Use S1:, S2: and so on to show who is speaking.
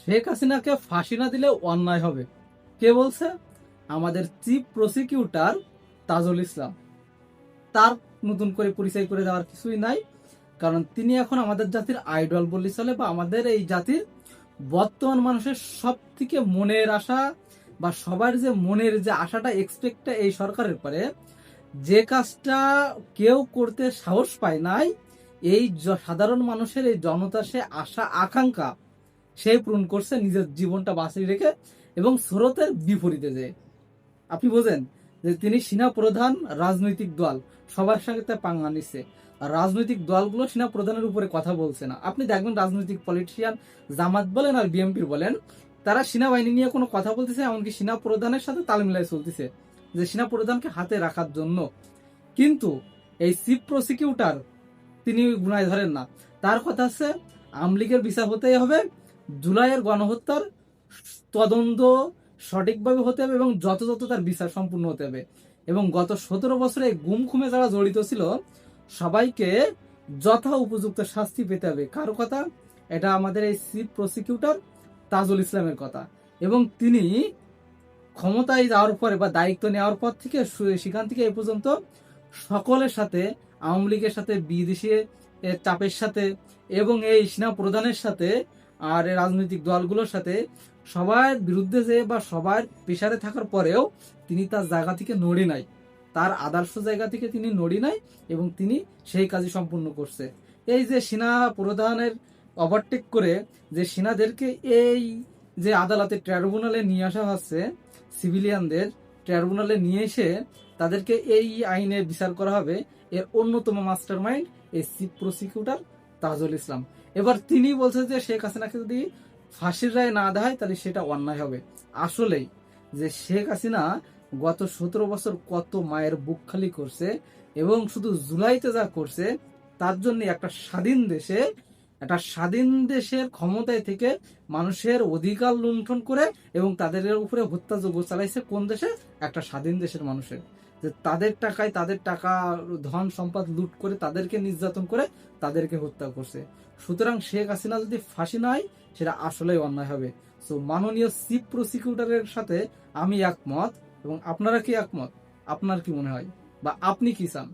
S1: শেখ হাসিনাকে ফাঁসি না দিলে অন্যায় হবে। কে বলছে? আমাদের চিফ প্রসিকিউটর তাজুল ইসলাম। তার নতুন করে পরিচয় করে দেওয়ার কিছুই নাই, কারণ তিনি এখন আমাদের জাতির আইডল বললে চলে বা আমাদের এই জাতির বর্তমান মানুষের সব থেকে মনের আশা বা সবার যে মনের যে আশাটা এক্সপেক্টটা এই সরকারের পরে, যে কাজটা কেউ করতে সাহস পায় নাই, এই সাধারণ মানুষের এই জনতা সে আশা, আকাঙ্ক্ষা সে পূরণ করছে, নিজের জীবনটা বাঁচিয়ে রেখে এবং স্রোতের বিপরীতে যে আপনি বোঝেন যে তিনি সেনা প্রধান রাজনৈতিক দল, সবার সঙ্গে তার পাঙ্গা নিচ্ছে। রাজনৈতিক দলগুলো সেনা প্রধানের উপরে কথা বলছে না। আপনি দেখবেন রাজনৈতিক পলিটিশিয়ান জামাত বলেন আর বিএনপির বলেন, তারা সেনাবাহিনী নিয়ে কোনো কথা বলতেছে, এমনকি সেনা প্রধানের সাথে তাল মিলাই চলতেছে যে সেনা প্রধানকে হাতে রাখার জন্য। কিন্তু এই চিফ প্রসিকিউটর তিনি গুনায় ধরেন না। তার কথা আছে আমলিগের বিচার হতেই হবে জুলাইয়ের গণহত্যার তদন্ত সঠিকভাবে হতে হবে এবং যথাযথ তার বিচার সম্পূর্ণ হতে হবে। এবং গত সতেরো বছরে গুম খুমে যারা জড়িত ছিল, সবাইকে যথা উপযুক্ত শাস্তি পেতে হবে। কারও কথা? এটা আমাদের এই চিফ প্রসিকিউটর তাজুল ইসলামের কথা। এবং তিনি ক্ষমতায় যাওয়ার পরে বা দায়িত্ব নেওয়ার পর থেকে সেখান থেকে এ পর্যন্ত সকলের সাথে, আওয়ামী লীগের সাথে, বিদেশি চাপের সাথে এবং এই সেনা প্রধানের সাথে আর এই রাজনৈতিক দলগুলোর সাথে সবার বিরুদ্ধে যে বা সবার প্রেসারে থাকার পরেও তিনি তার জায়গা থেকে নড়ে নাই। তার আদর্শ জায়গা থেকে তিনি নড়ি নাই এবং তিনি সেই কাজই সম্পূর্ণ করছে। এই যে সেনা প্রধানের ওভারটেক করে যে সেনাদেরকে এই যে আদালতে ট্রাইব্যুনালে নিয়ে আসা হচ্ছে সিভিলিয়ানদের ট্রাইব্যুনালে নিয়ে এসে তাদেরকে এই আইনে বিচার করা হবে। এর অন্যতম মাস্টার মাইন্ড এই চিফ প্রসিকিউটর তাজুল ইসলাম। এবার তিনি বলছে যে শেখ হাসিনাকে যদি ফাঁসির রায় না দেয়, তাহলে সেটা অন্যায় হবে। আসলেই যে শেখ হাসিনা গত সতেরো বছর কত মায়ের বুক খালি করছে এবং শুধু জুলাইতে যা করছে, তার জন্য একটা স্বাধীন দেশে একটা স্বাধীন দেশের ক্ষমতায় থেকে মানুষের অধিকার লুণ্ঠন করে এবং তাদের উপরে হত্যাযোগ্য চালাইছে কোন দেশে? একটা স্বাধীন দেশের মানুষের। যে তাদের টাকায় তাদের টাকা, ধন, সম্পদ লুট করে তাদেরকে নির্যাতন করে তাদেরকে হত্যা করছে। সুতরাং শেখ হাসিনা যদি ফাঁসি নাই সেটা আসলেই অন্যায় হবে। সো মাননীয় চিফ প্রসিকিউটরের সাথে আমি একমত এবং আপনারা কি একমত? আপনার কি মনে হয়? বা আপনি কি চান?